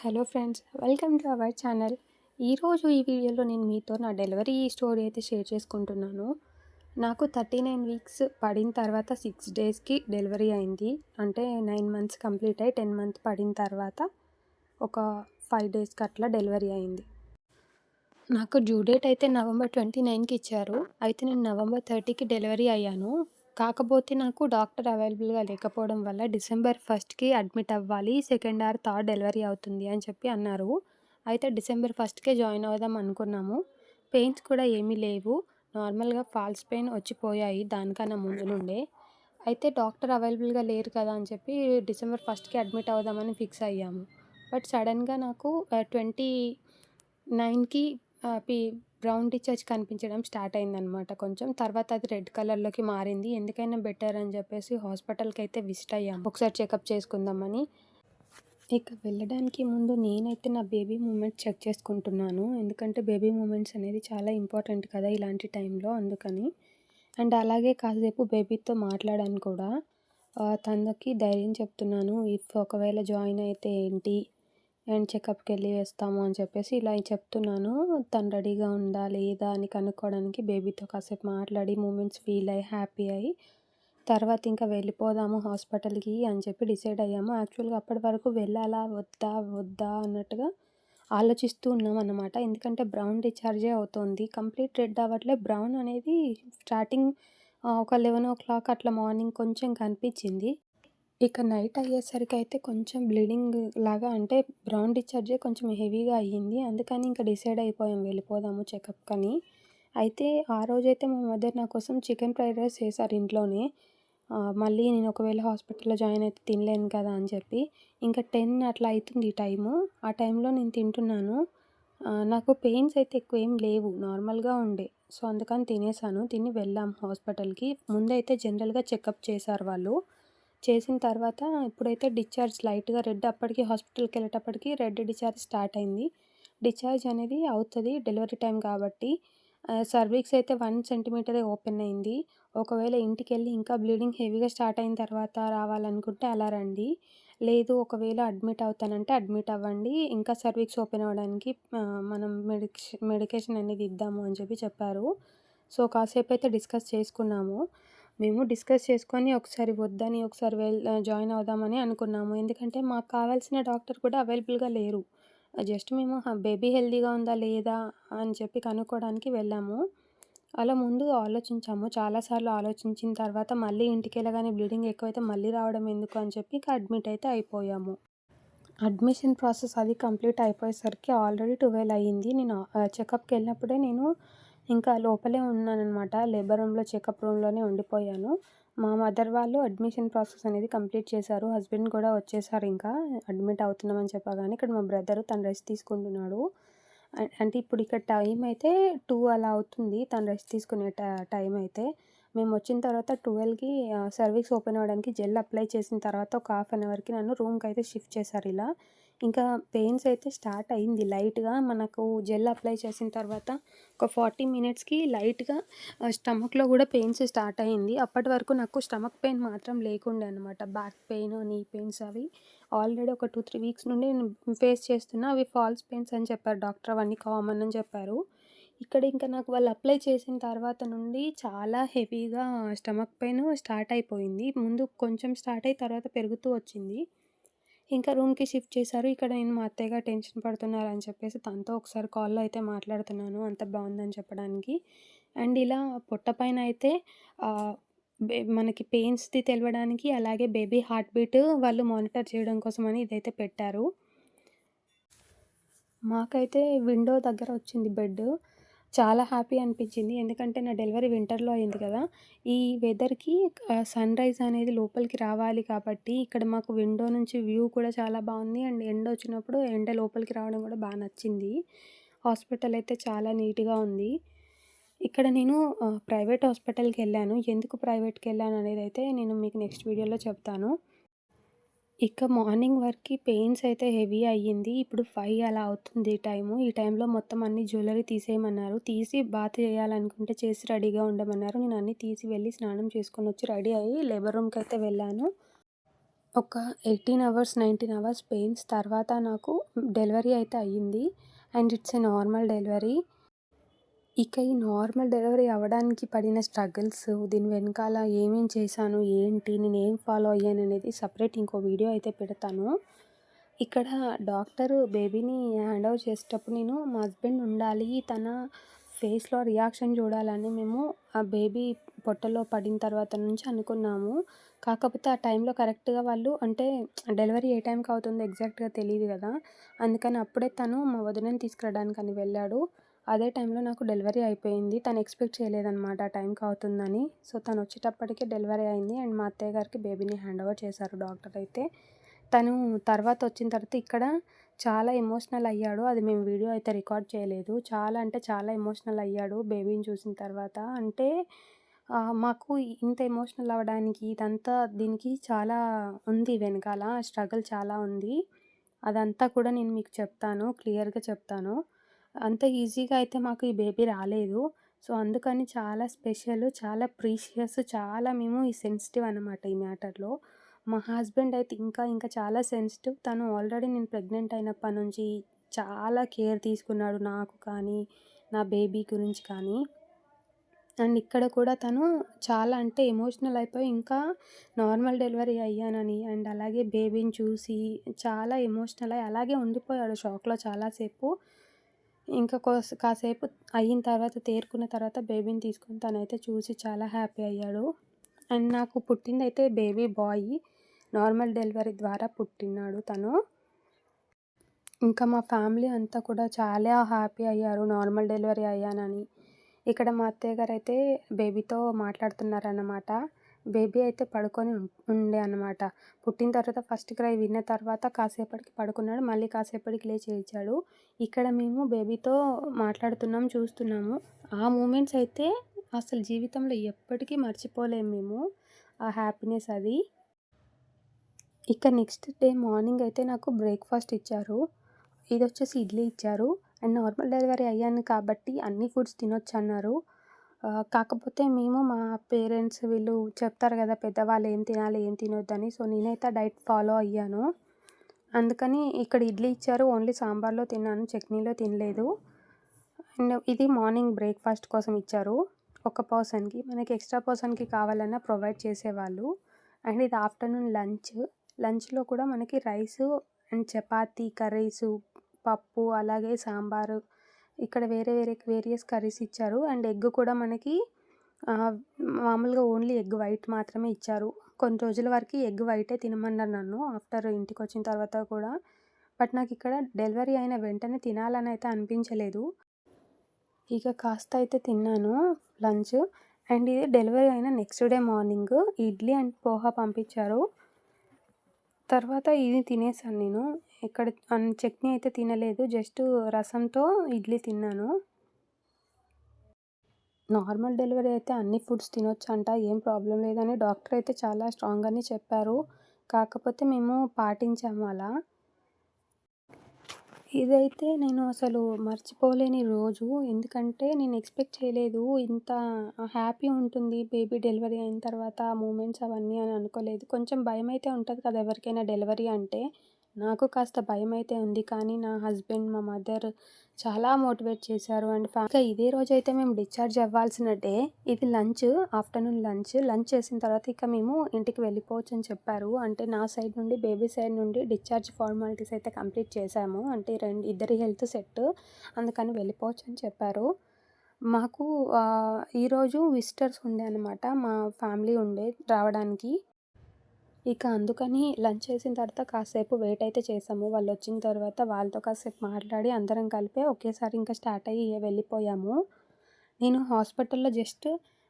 Hello friends welcome to our channel. ఈరోజు ఈ వీడియోలో నేను మీతో నా డెలివరీ స్టోరీ అయితే షేర్ చేసుకుంటున్నాను. నాకు థర్టీ నైన్ వీక్స్ పడిన తర్వాత సిక్స్ డేస్కి డెలివరీ అయింది. అంటే నైన్ మంత్స్ కంప్లీట్ అయ్యి టెన్ మంత్ పడిన తర్వాత ఒక ఫైవ్ డేస్కి అట్లా డెలివరీ అయింది. నాకు డ్యూ డేట్ అయితే నవంబర్ ట్వంటీ నైన్కి ఇచ్చారు. అయితే నేను నవంబర్ థర్టీకి డెలివరీ అయ్యాను. కాకపోతే నాకు డాక్టర్ అవైలబుల్గా లేకపోవడం వల్ల డిసెంబర్ ఫస్ట్కి అడ్మిట్ అవ్వాలి సెకండ్ ఆర్ థర్డ్ డెలివరీ అవుతుంది అని చెప్పి అన్నారు. అయితే డిసెంబర్ ఫస్ట్కే జాయిన్ అవుదాం అనుకున్నాము. పెయిన్స్ కూడా ఏమీ లేవు. నార్మల్గా ఫాల్స్ పెయిన్ వచ్చిపోయాయి దానికన్నా ముందు నుండే అయితే డాక్టర్ అవైలబుల్గా లేరు కదా అని చెప్పి డిసెంబర్ ఫస్ట్కి అడ్మిట్ అవుదామని ఫిక్స్ అయ్యాము. బట్ సడన్గా నాకు ట్వంటీ నైన్కి పి బ్రౌన్ డిశ్చార్జ్ కనిపించడం స్టార్ట్ అయిందనమాట కొంచెం. తర్వాత అది రెడ్ కలర్లోకి మారింది. ఎందుకైనా బెటర్ అని చెప్పేసి హాస్పిటల్కి అయితే విజిట్ అయ్యాము. ఒకసారి చెకప్ చేసుకుందామని. ఇక వెళ్ళడానికి ముందు నేనైతే నా బేబీ మూమెంట్స్ చెక్ చేసుకుంటున్నాను. ఎందుకంటే బేబీ మూమెంట్స్ అనేది చాలా ఇంపార్టెంట్ కదా ఇలాంటి టైంలో అందుకని. అండ్ అలాగే కాసేపు బేబీతో మాట్లాడాను కూడా. తనకి ధైర్యం చెప్తున్నాను. ఇఫ్ ఒకవేళ జాయిన్ అయితే ఏంటి? అండ్ చెకప్కి వెళ్ళి వేస్తాము అని చెప్పేసి ఇలా చెప్తున్నాను. తను రెడీగా ఉందా లేదా అని కనుక్కోవడానికి బేబీతో కాసేపు మాట్లాడి మూమెంట్స్ ఫీల్ అయ్యి హ్యాపీ అయ్యి తర్వాత ఇంకా వెళ్ళిపోదాము హాస్పిటల్కి అని చెప్పి డిసైడ్ అయ్యాము. యాక్చువల్గా అప్పటి వరకు వెళ్ళాలా వద్దా వద్దా అన్నట్టుగా ఆలోచిస్తూ ఉన్నాం అన్నమాట. ఎందుకంటే బ్రౌన్ డిశ్చార్జే అవుతుంది. కంప్లీట్ రెడ్ అవ్వట్లే. బ్రౌన్ అనేది స్టార్టింగ్ ఒక లెవెన్ ఓ క్లాక్ అట్లా మార్నింగ్ కొంచెం కనిపించింది. ఇక నైట్ అయ్యేసరికి అయితే కొంచెం బ్లీడింగ్ లాగా అంటే బ్రౌన్ డిశ్చార్జే కొంచెం హెవీగా అయ్యింది అందుకని ఇంకా డిసైడ్ అయిపోయాం వెళ్ళిపోదాము చెకప్ అని అయితే ఆ రోజైతే మా మదర్ నా కోసం చికెన్ ఫ్రైడ్ రైస్ చేశారు ఇంట్లోనే. మళ్ళీ నేను ఒకవేళ హాస్పిటల్‌లో జాయిన్ అయితే తినలేను కదా అని చెప్పి. ఇంకా టెన్ అట్లా అవుతుంది టైము. ఆ టైంలో నేను తింటున్నాను. నాకు పెయిన్స్ అయితే ఎక్కువ ఏం లేవు. నార్మల్‌గా ఉండే. సో, అందుకని తినేసాను. తిని వెళ్ళాం హాస్పిటల్‌కి. ముందైతే జనరల్‌గా చెకప్ చేశారు వాళ్ళు. చేసిన తర్వాత ఇప్పుడైతే డిశ్చార్జ్ లైట్గా రెడ్ అప్పటికి హాస్పిటల్కి వెళ్ళేటప్పటికి రెడ్ డిశ్చార్జ్ స్టార్ట్ అయింది. డిశ్చార్జ్ అనేది అవుతుంది డెలివరీ టైం కాబట్టి. సర్వీక్స్ అయితే వన్ సెంటీమీటరే ఓపెన్ అయింది. ఒకవేళ ఇంటికి వెళ్ళి ఇంకా బ్లీడింగ్ హెవీగా స్టార్ట్ అయిన తర్వాత రావాలనుకుంటే అలా రండి. లేదు ఒకవేళ అడ్మిట్ అవుతానంటే అడ్మిట్ అవ్వండి. ఇంకా సర్వీక్స్ ఓపెన్ అవ్వడానికి మనం మెడికేషన్ మెడికేషన్ అనేది ఇద్దాము అని చెప్పి చెప్పారు. సో కాసేపు అయితే డిస్కస్ చేసుకున్నాము. మేము డిస్కస్ చేసుకొని ఒకసారి వద్దని ఒకసారి వెల్ జాయిన్ అవుదామని అనుకున్నాము. ఎందుకంటే మాకు కావాల్సిన డాక్టర్ కూడా అవైలబుల్గా లేరు. జస్ట్ మేము బేబీ హెల్దీగా ఉందా లేదా అని చెప్పి కనుక్కోవడానికి వెళ్ళాము. అలా ముందు ఆలోచించాము. చాలాసార్లు ఆలోచించిన తర్వాత మళ్ళీ ఇంటికి వెళ్ళగానే బ్లీడింగ్ ఎక్కువైతే మళ్ళీ రావడం ఎందుకు అని చెప్పి ఇక అడ్మిట్ అయితే అయిపోయాము. అడ్మిషన్ ప్రాసెస్ అది కంప్లీట్ అయిపోయేసరికి ఆల్రెడీ ట్వెల్వ్ అయ్యింది నేను చెకప్కి వెళ్ళినప్పుడే నేను ఇంకా లోపలే ఉన్నానన్నమాట. లేబర్ రూమ్లో చెకప్ రూమ్లోనే ఉండిపోయాను. మా మదర్ వాళ్ళు అడ్మిషన్ ప్రాసెస్ అనేది కంప్లీట్ చేశారు. హస్బెండ్ కూడా వచ్చేసారు ఇంకా. అడ్మిట్ అవుతున్నామని చెప్పగానే ఇక్కడ మా బ్రదర్ తను రెస్ట్ తీసుకుంటున్నాడు. అంటే ఇప్పుడు ఇక్కడ టైం అయితే టూ అలా అవుతుంది. తను రెస్ట్ తీసుకునే టైం అయితే. మేము వచ్చిన తర్వాత ట్వెల్వ్కి సర్వీస్ ఓపెన్ అవ్వడానికి జెల్ అప్లై చేసిన తర్వాత ఒక హాఫ్ అన్ అవర్కి నన్ను రూమ్కి అయితే షిఫ్ట్ చేశారు ఇలా. ఇంకా పెయిన్స్ అయితే స్టార్ట్ అయింది లైట్గా. మనకు జెల్ అప్లై చేసిన తర్వాత ఒక ఫార్టీ మినిట్స్కి లైట్గా స్టమక్లో కూడా పెయిన్స్ స్టార్ట్ అయింది. అప్పటి వరకు నాకు స్టమక్ పెయిన్ మాత్రం లేకుండే అనమాట బ్యాక్ పెయిన్ నీ పెయిన్స్ అవి ఆల్రెడీ ఒక టూ త్రీ వీక్స్ నుండి నేను ఫేస్ చేస్తున్నా. అవి ఫాల్స్ పెయిన్స్ అని చెప్పారు డాక్టర్. అవన్నీ కామన్ అని చెప్పారు. ఇక్కడ ఇంకా నాకు వాళ్ళు అప్లై చేసిన తర్వాత నుండి చాలా హెవీగా స్టమక్ పెయిన్ స్టార్ట్ అయిపోయింది. ముందు కొంచెం స్టార్ట్ అయిన తర్వాత పెరుగుతూ వచ్చింది. ఇంకా రూమ్కి షిఫ్ట్ చేశారు. ఇక్కడ నేను మా అత్తయ్యగా టెన్షన్ పడుతున్నారు అని చెప్పేసి తనతో ఒకసారి కాల్లో అయితే మాట్లాడుతున్నాను. అంత బాగుందని చెప్పడానికి. అండ్ ఇలా పొట్ట పైన అయితే మనకి పెయిన్స్ది తెలవడానికి అలాగే బేబీ హార్ట్ బీట్ వాళ్ళు మానిటర్ చేయడం కోసమని ఇదైతే పెట్టారు. మాకైతే విండో దగ్గర వచ్చింది బెడ్ చాలా హ్యాపీ అనిపించింది. ఎందుకంటే నా డెలివరీ వింటర్లో అయింది కదా! ఈ వెదర్కి సన్ రైజ్ అనేది లోపలికి రావాలి కాబట్టి ఇక్కడ మాకు విండో నుంచి వ్యూ కూడా చాలా బాగుంది. అండ్ ఎండ వచ్చినప్పుడు ఎండ లోపలికి రావడం కూడా బాగా నచ్చింది. హాస్పిటల్ అయితే చాలా నీట్గా ఉంది. ఇక్కడ నేను ప్రైవేట్ హాస్పిటల్కి వెళ్ళాను. ఎందుకు ప్రైవేట్కి వెళ్ళాను అనేది అయితే నేను మీకు నెక్స్ట్ వీడియోలో చెప్తాను. ఇక మార్నింగ్ వరకు పెయిన్స్ అయితే హెవీ అయ్యింది. ఇప్పుడు ఫైవ్ అలా అవుతుంది టైము. ఈ టైంలో మొత్తం అన్ని జ్యువెలరీ తీసేయమన్నారు. తీసి బాత్ చేయాలనుకుంటే చేసి రెడీగా ఉండమన్నారు. నేను అన్నీ తీసి వెళ్ళి స్నానం చేసుకొని వచ్చి రెడీ అయ్యి లేబర్ రూమ్కి అయితే వెళ్ళాను. ఒక eighteen hours nineteen hours pains తర్వాత నాకు డెలివరీ అయితే అయ్యింది. And it's a normal delivery. ఇక ఈ నార్మల్ డెలివరీ అవ్వడానికి పడిన స్ట్రగుల్స్ దీని వెనకాల ఏమేం చేశాను ఏంటి నేను ఏం ఫాలో అయ్యాను అనేది సపరేట్ ఇంకో వీడియో అయితే పెడతాను. ఇక్కడ డాక్టర్ బేబీని హ్యాండ్ ఓవర్ చేసేటప్పుడు నేను మా హస్బెండ్ ఉండాలి తన ఫేస్లో రియాక్షన్ చూడాలని మేము ఆ బేబీ పొట్టలో పడిన తర్వాత నుంచి అనుకున్నాము. కాకపోతే ఆ టైంలో కరెక్ట్గా వాళ్ళు అంటే డెలివరీ ఏ టైంకి అవుతుందో ఎగ్జాక్ట్గా తెలియదు కదా అందుకని అప్పుడే తను మా వదినని తీసుకురావడానికి అని వెళ్ళాడు. అదే టైంలో నాకు డెలివరీ అయిపోయింది. తను ఎక్స్పెక్ట్ చేయలేదన్నమాట ఆ టైంకి అవుతుందని. సో తను వచ్చేటప్పటికే డెలివరీ అయింది. అండ్ మా అత్తయ్య గారికి బేబీని హ్యాండ్ ఓవర్ చేశారు డాక్టర్ అయితే. తను తర్వాత వచ్చిన తర్వాత ఇక్కడ చాలా ఎమోషనల్ అయ్యాడు. అది మేము వీడియో అయితే రికార్డ్ చేయలేదు. చాలా అంటే చాలా ఎమోషనల్ అయ్యాడు బేబీని చూసిన తర్వాత. అంటే మాకు ఇంత ఎమోషనల్ అవ్వడానికి ఇదంతా దీనికి చాలా ఉంది వెనకాల. స్ట్రగుల్ చాలా ఉంది. అదంతా కూడా నేను మీకు చెప్తాను. క్లియర్గా చెప్తాను. అంత ఈజీగా అయితే మాకు ఈ బేబీ రాలేదు. సో అందుకని చాలా స్పెషల్ చాలా ప్రీషియస్ చాలా మేము ఈ సెన్సిటివ్ అనమాట ఈ మ్యాటర్లో. మా హస్బెండ్ అయితే ఇంకా ఇంకా చాలా సెన్సిటివ్. తను ఆల్రెడీ నేను ప్రెగ్నెంట్ అయినప్పటి నుంచి చాలా కేర్ తీసుకున్నాడు నాకు కానీ నా బేబీ గురించి కానీ. అండ్ ఇక్కడ కూడా తను చాలా అంటే ఎమోషనల్ అయిపోయి ఇంకా నార్మల్ డెలివరీ అయ్యానని అండ్ అలాగే బేబీని చూసి చాలా ఎమోషనల్ అయ్యి అలాగే ఉండిపోయాడు షాక్లో చాలాసేపు ఇంకా కాసేపు అయిన తర్వాత తేరుకున్న తర్వాత బేబీని తీసుకొని తనైతే చూసి చాలా హ్యాపీ అయ్యాడు. అండ్ నాకు పుట్టిందైతే బేబీ బాయ్ నార్మల్ డెలివరీ ద్వారా పుట్టినాడు తను. ఇంకా మా ఫ్యామిలీ అంతా కూడా చాలా హ్యాపీ అయ్యారు. నార్మల్ డెలివరీ అయ్యానని. ఇక్కడ మా అత్తయ్య గారు అయితే బేబీతో మాట్లాడుతున్నారన్నమాట. బేబీ అయితే పడుకొని ఉండే అనమాట పుట్టిన తర్వాత ఫస్ట్ క్రై విన్న తర్వాత కాసేపటికి పడుకున్నాడు. మళ్ళీ కాసేపటికి లేచి ఏడ్చాడు ఇక్కడ మేము బేబీతో మాట్లాడుతున్నాం చూస్తున్నాము. ఆ మూమెంట్స్ అయితే అసలు జీవితంలో ఎప్పటికీ మర్చిపోలేము మేము. ఆ హ్యాపీనెస్ అది. ఇక నెక్స్ట్ డే మార్నింగ్ అయితే నాకు బ్రేక్ఫాస్ట్ ఇచ్చారు. ఇది వచ్చేసి ఇడ్లీ ఇచ్చారు. అండ్ నార్మల్ డెలివరీ అయ్యాను కాబట్టి అన్ని ఫుడ్స్ తినొచ్చు అన్నారు. కాకపోతే మేము మా పేరెంట్స్ వీళ్ళు చెప్తారు కదా పెద్దవాళ్ళు ఏం తినాలి ఏం తినొద్దని సో నేనైతే డైట్ ఫాలో అయ్యాను. అందుకని ఇక్కడ ఇడ్లీ ఇచ్చారు ఓన్లీ సాంబార్లో తిన్నాను చట్నీలో తినలేదు. అండ్ ఇది మార్నింగ్ బ్రేక్ఫాస్ట్ కోసం ఇచ్చారు. ఒక పర్సన్కి మనకి ఎక్స్ట్రా పర్సన్కి కావాలన్నా ప్రొవైడ్ చేసేవాళ్ళు. అండ్ ఇది ఆఫ్టర్నూన్ లంచ్. లంచ్లో కూడా మనకి రైస్ అండ్ చపాతీ కర్రీసు పప్పు అలాగే సాంబారు ఇక్కడ వేరే వేరే వేరియస్ కర్రీస్ ఇచ్చారు. అండ్ ఎగ్ కూడా మనకి మామూలుగా ఓన్లీ ఎగ్ వైట్ మాత్రమే ఇచ్చారు. కొన్ని రోజుల వరకు ఎగ్ వైటే తినమన్నారు నన్ను ఆఫ్టర్ ఇంటికి వచ్చిన తర్వాత కూడా. బట్ నాకు ఇక్కడ డెలివరీ అయిన వెంటనే తినాలని అయితే అనిపించలేదు. ఇక కాస్త అయితే తిన్నాను లంచ్. అండ్ ఇది డెలివరీ అయిన next day morning idli and poha పంపించారు. తర్వాత ఇది తినేసాను నేను. ఇక్కడ చట్నీ అయితే తినలేదు. జస్ట్ రసంతో ఇడ్లీ తిన్నాను. నార్మల్ డెలివరీ అయితే అన్ని ఫుడ్స్ తినొచ్చు అంట ఏం ప్రాబ్లం లేదని డాక్టర్ అయితే చాలా స్ట్రాంగ్గానే చెప్పారు. కాకపోతే మేము పాటించాము అలా. ఇదైతే నేను అసలు మర్చిపోలేని రోజు. ఎందుకంటే నేను ఎక్స్పెక్ట్ చేయలేదు. ఇంత హ్యాపీ ఉంటుంది బేబీ డెలివరీ అయిన తర్వాత మూమెంట్స్ అవన్నీ అని అనుకోలేదు. కొంచెం భయం అయితే ఉంటుంది కదా ఎవరికైనా డెలివరీ అంటే. నాకు కాస్త భయం అయితే ఉంది కానీ నా హస్బెండ్ మా మదర్ చాలా మోటివేట్ చేశారు. అండ్ ఇంకా ఇదే రోజు అయితే మేము డిశ్చార్జ్ అవ్వాల్సిన డే ఇది లంచ్ ఆఫ్టర్నూన్ లంచ్. లంచ్ చేసిన తర్వాత ఇక మేము ఇంటికి వెళ్ళిపోవచ్చు అని చెప్పారు. అంటే నా సైడ్ నుండి బేబీ సైడ్ నుండి డిశ్చార్జ్ ఫార్మాలిటీస్ అయితే కంప్లీట్ చేశాము. అంటే రెండు ఇద్దరి హెల్త్ సెట్ అందుకని వెళ్ళిపోవచ్చు అని చెప్పారు. మాకు ఈరోజు విజిటర్స్ ఉండే అనమాట మా ఫ్యామిలీ ఉండే రావడానికి. ఇక అందుకని లంచ్ చేసిన తర్వాత కాసేపు వెయిట్ అయితే చేసాము వాళ్ళు వచ్చిన తర్వాత వాళ్ళతో కాసేపు మాట్లాడి అందరం కలిపి ఒకేసారి ఇంకా స్టార్ట్ అయ్యి వెళ్ళిపోయాము. నేను హాస్పిటల్లో జస్ట్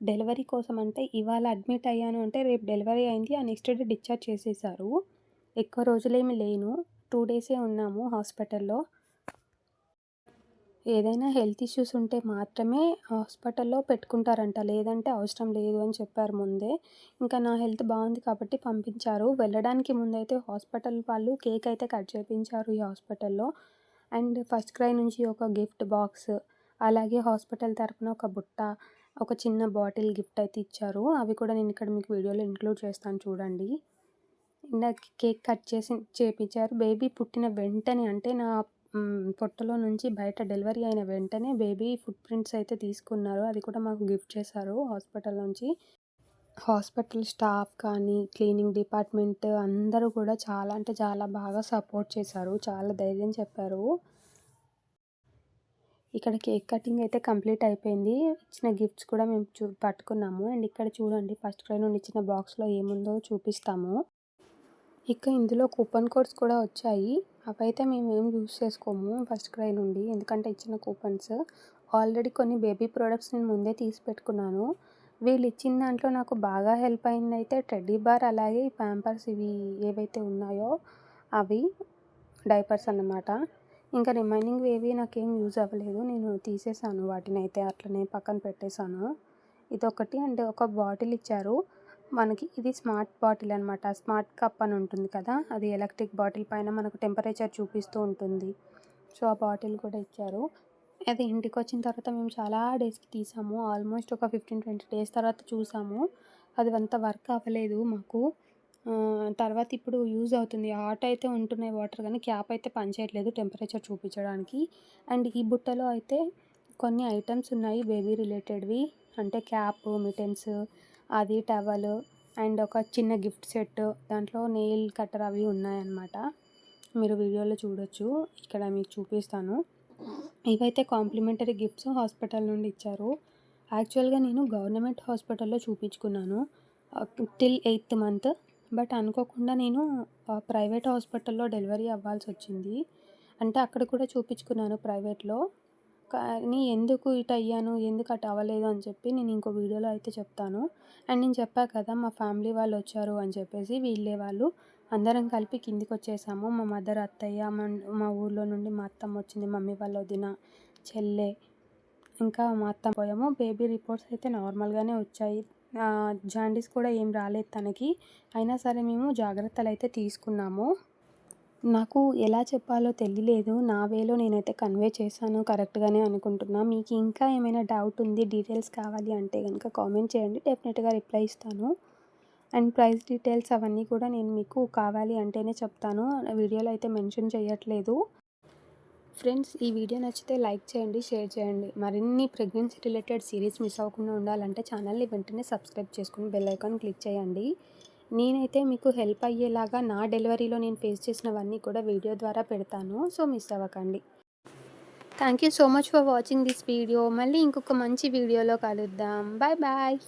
డెలివరీ కోసం అంటే ఇవాళ అడ్మిట్ అయ్యాను అంటే రేపు డెలివరీ అయింది. ఆ నెక్స్ట్ డే డిశ్చార్జ్ చేసేసారు. ఎక్కువ రోజులేమి లేను. టూ డేసే ఉన్నాము హాస్పిటల్లో. ఏదైనా హెల్త్ ఇష్యూస్ ఉంటే మాత్రమే హాస్పిటల్లో పెట్టుకుంటారంట. లేదంటే అవసరం లేదు అని చెప్పారు ముందే. ఇంకా నా హెల్త్ బాగుంది కాబట్టి పంపించారు. వెళ్ళడానికి ముందైతే హాస్పిటల్ వాళ్ళు కేక్ అయితే కట్ చేయించారు ఈ హాస్పిటల్లో. అండ్ ఫస్ట్ క్రై నుంచి ఒక గిఫ్ట్ బాక్స్ అలాగే హాస్పిటల్ తరఫున ఒక బుట్ట ఒక చిన్న బాటిల్ గిఫ్ట్ అయితే ఇచ్చారు. అవి కూడా నేను ఇక్కడ మీకు వీడియోలో ఇంక్లూడ్ చేస్తాను చూడండి. నాకు కేక్ కట్ చేసి చేపించారు. బేబీ పుట్టిన వెంటనే అంటే నా పొట్టలో నుంచి బయట డెలివరీ అయిన వెంటనే బేబీ ఫుట్ ప్రింట్స్ అయితే తీసుకున్నారు. అది కూడా మాకు గిఫ్ట్ చేశారు హాస్పిటల్ నుంచి. హాస్పిటల్ స్టాఫ్ కానీ క్లీనింగ్ డిపార్ట్మెంట్ అందరూ కూడా చాలా అంటే చాలా బాగా సపోర్ట్ చేశారు. చాలా ధైర్యం చెప్పారు. ఇక్కడ కేక్ కటింగ్ అయితే కంప్లీట్ అయిపోయింది. ఇచ్చిన గిఫ్ట్స్ కూడా మేము చూ పట్టుకున్నాము. అండ్ ఇక్కడ చూడండి ఫస్ట్ క్రై నుండి ఇచ్చిన బాక్స్లో ఏముందో చూపిస్తాము. ఇక ఇందులో కూపన్ కోడ్స్ కూడా వచ్చాయి. అవైతే మేము ఏం యూస్ చేసుకోము ఫస్ట్ క్రై నుండి. ఎందుకంటే ఇచ్చిన కూపన్స్. ఆల్రెడీ కొన్ని బేబీ ప్రోడక్ట్స్ నేను ముందే తీసి పెట్టుకున్నాను. వీళ్ళు ఇచ్చిన దాంట్లో నాకు బాగా హెల్ప్ అయింది అయితే టెడ్డీ బార్ అలాగే ఈ ప్యాంపర్స్ ఇవి ఏవైతే ఉన్నాయో అవి డైపర్స్ అన్నమాట. ఇంకా రిమైనింగ్ ఏవి నాకేం యూజ్ అవ్వలేదు. నేను తీసేసాను వాటిని అయితే అట్లనే పక్కన పెట్టేశాను. ఇదొకటి అండ్ ఒక బాటిల్ ఇచ్చారు. మనకి ఇది స్మార్ట్ బాటిల్ అనమాట స్మార్ట్ కప్ అని ఉంటుంది కదా అది ఎలక్ట్రిక్ బాటిల్ పైన మనకు టెంపరేచర్ చూపిస్తూ ఉంటుంది. సో ఆ బాటిల్ కూడా ఇచ్చారు. అది ఇంటికి వచ్చిన తర్వాత మేము చాలా డేస్కి తీసాము. ఆల్మోస్ట్ ఒక ఫిఫ్టీన్ ట్వంటీ డేస్ తర్వాత చూసాము. అది అంత వర్క్ అవ్వలేదు మాకు. తర్వాత ఇప్పుడు యూజ్ అవుతుంది. హాట్ అయితే ఉంటున్నాయి వాటర్ కానీ క్యాప్ అయితే పనిచేయట్లేదు టెంపరేచర్ చూపించడానికి. అండ్ ఈ బుట్టలో అయితే కొన్ని ఐటమ్స్ ఉన్నాయి బేబీ రిలేటెడ్వి. అంటే క్యాప్ మిటెన్స్ అది టవల్ అండ్ ఒక చిన్న గిఫ్ట్ సెట్. దాంట్లో నెయిల్ కట్టర్ అవి ఉన్నాయన్నమాట. మీరు వీడియోలో చూడొచ్చు. ఇక్కడ మీకు చూపిస్తాను. ఇవైతే కాంప్లిమెంటరీ గిఫ్ట్స్ హాస్పిటల్ నుండి ఇచ్చారు. యాక్చువల్గా నేను గవర్నమెంట్ హాస్పిటల్లో చూపించుకున్నాను. Till eighth month. బట్ అనుకోకుండా నేను ప్రైవేట్ హాస్పిటల్లో డెలివరీ అవ్వాల్సి వచ్చింది. అంటే అక్కడ కూడా చూపించుకున్నాను ప్రైవేట్లో. కానీ ఎందుకు ఇటు అయ్యాను? ఎందుకు అటు అవ్వలేదు? అని చెప్పి నేను ఇంకో వీడియోలో అయితే చెప్తాను. అండ్ నేను చెప్పా కదా మా ఫ్యామిలీ వాళ్ళు వచ్చారు అని చెప్పేసి వీళ్ళే వాళ్ళు అందరం కలిపి కిందికి వచ్చేసాము. మా మదర్ అత్తయ్య మా మా ఊర్లో నుండి మా అత్తమ్మ వచ్చింది. మమ్మీ వాళ్ళ వదిన చెల్లె ఇంకా మా అత్తమ్మ పోయాము. బేబీ రిపోర్ట్స్ అయితే నార్మల్గానే వచ్చాయి. జాండీస్ కూడా ఏం రాలేదు తనకి. అయినా సరే మేము జాగ్రత్తలు అయితే తీసుకున్నాము. నాకు ఎలా చెప్పాలో తెలియలేదు నా వేలో నేనైతే కన్వే చేశాను కరెక్ట్గానే అనుకుంటున్నా. మీకు ఇంకా ఏమైనా డౌట్ ఉంది డీటెయిల్స్ కావాలి అంటే కనుక కామెంట్ చేయండి. డెఫినెట్గా రిప్లై ఇస్తాను. అండ్ ప్రైస్ డీటెయిల్స్ అవన్నీ కూడా నేను మీకు కావాలి అంటేనే చెప్తాను. వీడియోలో అయితే మెన్షన్ చేయట్లేదు. ఫ్రెండ్స్ ఈ వీడియో నచ్చితే లైక్ చేయండి షేర్ చేయండి. మరిన్ని ప్రెగ్నెన్సీ రిలేటెడ్ సిరీస్ మిస్ అవ్వకుండా ఉండాలంటే ఛానల్ని వెంటనే సబ్స్క్రైబ్ చేసుకుని బెల్ ఐకాన్ క్లిక్ చేయండి. నేనైతే మీకు హెల్ప్ అయ్యేలాగా నా డెలివరీలో నేను ఫేస్ చేసినవన్నీ కూడా వీడియో ద్వారా పెడతాను. సో మిస్ అవ్వకండి. Thank you so much for watching this video. మళ్ళీ ఇంకొక మంచి వీడియోలో కలుద్దాం. Bye bye.